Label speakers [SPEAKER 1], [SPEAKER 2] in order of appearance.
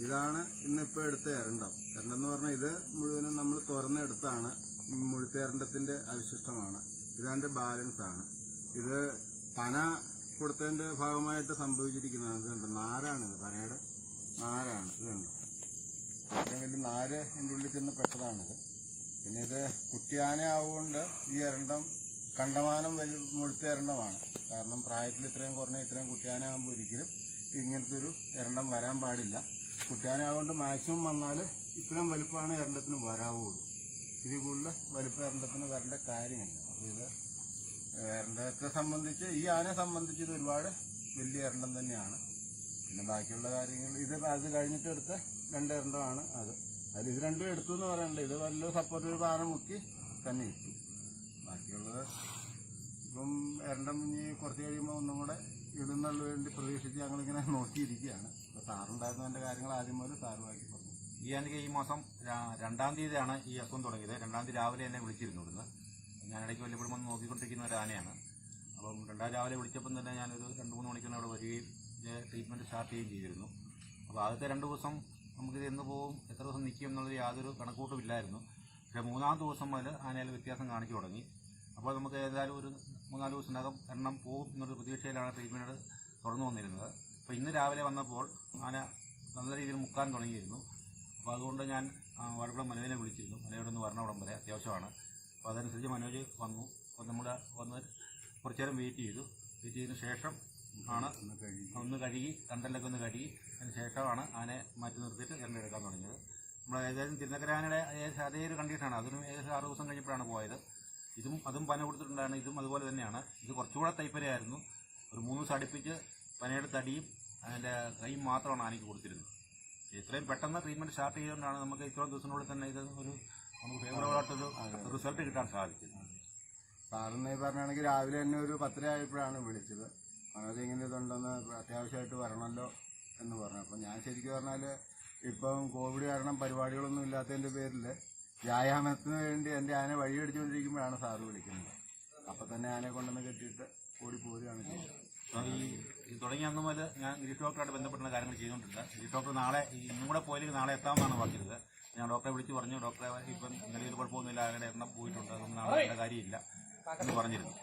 [SPEAKER 1] ഇതാണ് ഇന്നിപ്പോൾ എടുത്ത എരണ്ടം. എരണ്ടം എന്ന് പറഞ്ഞാൽ ഇത് മുഴുവനും നമ്മൾ തുറന്നെടുത്താണ്. മുഴുത്തേരണ്ടത്തിന്റെ അവശിഷ്ടമാണ്. ഇതാന്റെ ബാലൻസ് ആണ്. ഇത് പന കൊടുത്തതിന്റെ ഭാഗമായിട്ട് സംഭവിച്ചിരിക്കുന്നതാണ് ഇത് കണ്ടോ? നാരാണിത് പനയുടെ നാരാണ്. ഇത് കണ്ടോ? ഇത്രയും വലിയ നാര് എന്റെ ഉള്ളിൽ ചെന്ന് പെട്ടതാണിത് പിന്നെ ഇത് കുട്ടിയാന ആവുകൊണ്ട് ഈ എരണ്ടം കണ്ടമാനം വലിയ മുഴുത്ത എരണ്ടമാണ്. കാരണം പ്രായത്തിൽ ഇത്രയും കുറഞ്ഞ ഇത്രയും കുട്ടിയാന ആകുമ്പോൾ ഒരിക്കലും ഇങ്ങനത്തെ ഒരു എരണ്ടം വരാൻ പാടില്ല. കുട്ടിയാന ആവുകൊണ്ട് മാക്സിമം വന്നാൽ ഇത്രയും വലുപ്പമാണ് എരണ്ടത്തിന് വരാവുള്ളൂ. ഇതിൽ കൂടുതൽ വലുപ്പം എരണ്ടത്തിന് വരേണ്ട കാര്യമില്ല. അപ്പോൾ ഇത് എരണ്ടത്തെ സംബന്ധിച്ച് ഈ ആനയെ സംബന്ധിച്ച് ഇത് ഒരുപാട് വലിയ എരണ്ടം തന്നെയാണ്. പിന്നെ ബാക്കിയുള്ള കാര്യങ്ങൾ ഇത് അത് കഴിഞ്ഞിട്ട് എടുത്ത രണ്ട് എരണ്ടമാണ് അത്. അതിൽ ഇത് രണ്ടും എടുത്തു എന്ന് പറയണ്ട. ഇത് വല്ല സപ്പോർട്ട് ഒരു പാറ മുക്കി തന്നെ ഇട്ടു. ബാക്കിയുള്ളത് ഇപ്പം എരണ്ടം ഇനി കുറച്ച് കഴിയുമ്പോൾ ഒന്നും കൂടെ ഇടുന്നുള്ള വേണ്ടി പ്രതീക്ഷിച്ച് ഞങ്ങളിങ്ങനെ നോക്കിയിരിക്കുകയാണ്. അപ്പോൾ സാറുണ്ടായിരുന്നതിന്റെ കാര്യങ്ങൾ ആദ്യം മുതൽ സാറ് പറഞ്ഞു.
[SPEAKER 2] ഈ എനിക്ക് ഈ മാസം രണ്ടാം തീയതിയാണ് ഈ അസുഖം തുടങ്ങിയത്. രണ്ടാം തീയതി രാവിലെ എന്നെ വിളിച്ചിരുന്നു ഇവിടുന്ന്. ഞാൻ ഇടയ്ക്ക് വല്ലപ്പോഴും വന്ന് നോക്കിക്കൊണ്ടിരിക്കുന്ന ഒരു ആനയാണ്. അപ്പം രണ്ടാം രാവിലെ വിളിച്ചപ്പം തന്നെ ഞാനൊരു രണ്ട് മൂന്ന് മണിക്കൂർ അവിടെ വരികയും ട്രീറ്റ്മെന്റ് സ്റ്റാർട്ട് ചെയ്യുകയും ചെയ്തിരുന്നു. അപ്പോൾ ആദ്യത്തെ രണ്ട് ദിവസം നമുക്കിത് എന്ന് പോകും എത്ര ദിവസം നിൽക്കും എന്നുള്ളത് യാതൊരു കണക്കൂട്ടും ഇല്ലായിരുന്നു. പക്ഷേ മൂന്നാം ദിവസം മുതൽ ആനയിൽ വ്യത്യാസം കാണിച്ചു തുടങ്ങി. അപ്പോൾ നമുക്ക് ഏതായാലും ഒരു മൂന്നാൽ ദിവസത്തിനകം എണ്ണം പോകും എന്നൊരു പ്രതീക്ഷയിലാണ് ട്രീറ്റ്മെന്റ് തുടർന്നു വന്നിരുന്നത്. അപ്പോൾ ഇന്ന് രാവിലെ വന്നപ്പോൾ ആന നല്ല രീതിയിൽ മുക്കാൻ തുടങ്ങിയിരുന്നു. അപ്പോൾ അതുകൊണ്ട് ഞാൻ വാഴക്കുളം മനോജിനെ വിളിച്ചിരുന്നു. മനോജ് ഒന്ന് വരണം ഉടൻ വരെ അത്യാവശ്യമാണ്. അപ്പോൾ അതനുസരിച്ച് മനോജ് വന്നു. അപ്പോൾ നമ്മൾ വന്ന് കുറച്ചു നേരം വെയിറ്റ് ചെയ്തു. വെയിറ്റ് ചെയ്തതിന് ശേഷം ആണ്
[SPEAKER 1] ഒന്ന് കഴുകി.
[SPEAKER 2] കണ്ടലൊക്കെ ഒന്ന് കഴുകി. അതിന് ശേഷമാണ് ആനയെ മാറ്റി നിർത്തിയിട്ട് എണ്ണ എടുക്കാൻ തുടങ്ങിയത്. നമ്മൾ ഏകദേശം തിരുനക്കര ആനയുടെ ഏകദേശം അതേ ഒരു കണ്ടീഷനാണ് അതിനും ഏകദേശം ആറ് ദിവസം കഴിഞ്ഞപ്പോഴാണ് പോയത്. ഇതും അതും പന കൊടുത്തിട്ടുണ്ടാണ് ഇതും അതുപോലെ തന്നെയാണ്. ഇത് കുറച്ചുകൂടെ തൈപ്പരയായിരുന്നു. ഒരു മൂന്ന് ദിവസം അടുപ്പിച്ച് പനയുടെ തടിയും അതിന്റെ കൈയും മാത്രമാണ് ആനയ്ക്ക് കൊടുത്തിരുന്നത്. ഇത്രയും പെട്ടെന്ന് ട്രീറ്റ്മെന്റ് സ്റ്റാർട്ട് ചെയ്തുകൊണ്ടാണ് നമുക്ക് ഇത്രയും ദിവസത്തിനുള്ളിൽ തന്നെ ഇത് ഒരു നമുക്ക് ഫേവറബിളായിട്ടൊരു റിസൾട്ട് കിട്ടാൻ സാധിച്ചത്
[SPEAKER 1] സാറിന് പറഞ്ഞാണെങ്കിൽ രാവിലെ തന്നെ ഒരു പത്തര ആയപ്പോഴാണ് വിളിച്ചത്. മനോജ് ഇങ്ങനെ ഇതുണ്ടെന്ന് അത്യാവശ്യമായിട്ട് വരണമല്ലോ എന്ന് പറഞ്ഞു. അപ്പം ഞാൻ ശരിക്കും പറഞ്ഞാൽ ഇപ്പം കോവിഡ് കാരണം പരിപാടികളൊന്നും ഇല്ലാത്തതിന്റെ പേരിൽ വ്യായാമത്തിന് വേണ്ടി എന്റെ ആന വഴിയടിച്ചുകൊണ്ടിരിക്കുമ്പോഴാണ് സാറ് വിളിക്കുന്നത്. അപ്പം തന്നെ ആനയെ കൊണ്ടുവന്ന് കെട്ടിയിട്ട് ഓടി പോരുകയാണ് ചെയ്യുന്നത്
[SPEAKER 2] ഈ തുടങ്ങിയ അന്ന് മുതൽ ഞാൻ ഗിരീഷ് ഡോക്ടറായിട്ട് ബന്ധപ്പെട്ടുള്ള കാര്യങ്ങൾ ചെയ്തുകൊണ്ടിരുന്നത് ഗിരീഷ് ഡോക്ടർ നാളെ ഈ ഇന്നും കൂടെ പോയില്ലെങ്കിൽ നാളെ എത്താമെന്നാണ് പറഞ്ഞത് ഞാൻ ഡോക്ടറെ വിളിച്ച് പറഞ്ഞു. ഡോക്ടറെ ഇപ്പം നിലയിൽ കുഴപ്പമൊന്നുമില്ല അങ്ങനെ എണ്ണം പോയിട്ടുണ്ട്. അതൊന്നും നാളെ കാര്യമില്ല എന്ന് പറഞ്ഞിരുന്നു.